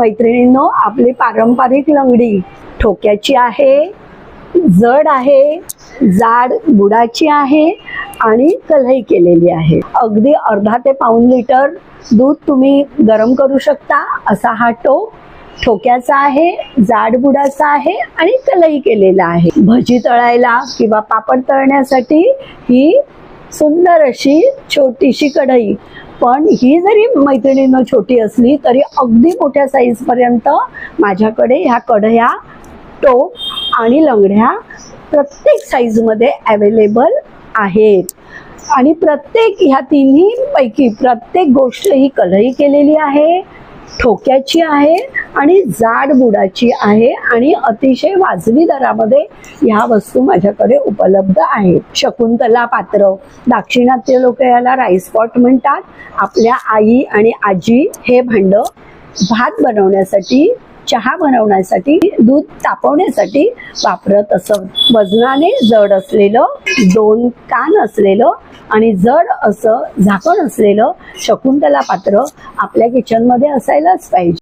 मैत्रिणींनो आपली पारंपरिक लंगडी ठोक्याची आहे जड आहे जाड बुडाची आहे आणि कलई केलेली आहे. अगदी अर्धा ते पाऊन लिटर दूध तुम्ही गरम करू शकता असा हा टोप ठोक्याचा आहे जाड बुडाचा आहे आणि कलई केलेला आहे. भजी तळायला किंवा पापड तळण्यासाठी ही सुंदर अशी छोटीशी कढई. पण ही जरी मैत्रिणीनं छोटी असली तरी अगदी मोठ्या साईजपर्यंत माझ्याकडे ह्या कढया टोप आणि लंगड्या प्रत्येक साईजमध्ये अवेलेबल आहेत. आणि प्रत्येक ह्या तिन्ही पैकी प्रत्येक गोष्ट ही कढई केलेली आहे ठोक्याची आहे आणि जाड बुडाची आहे आणि अतिशय वाजवी दरामध्ये ह्या वस्तू माझ्याकडे उपलब्ध आहेत. शकुंतला पात्र. दाक्षिणात्य लोक याला राईस पॉट म्हणतात. आपल्या आई आणि आजी हे भांड भात बनवण्यासाठी चहा बनवण्यासाठी दूध तापवण्यासाठी वापरत असत. वजनाने जड असलेलं दोन कान असलेलं आणि जड असं झाकण असलेलं शकुंतला पात्र आपल्या किचनमध्ये असायलाच पाहिजे.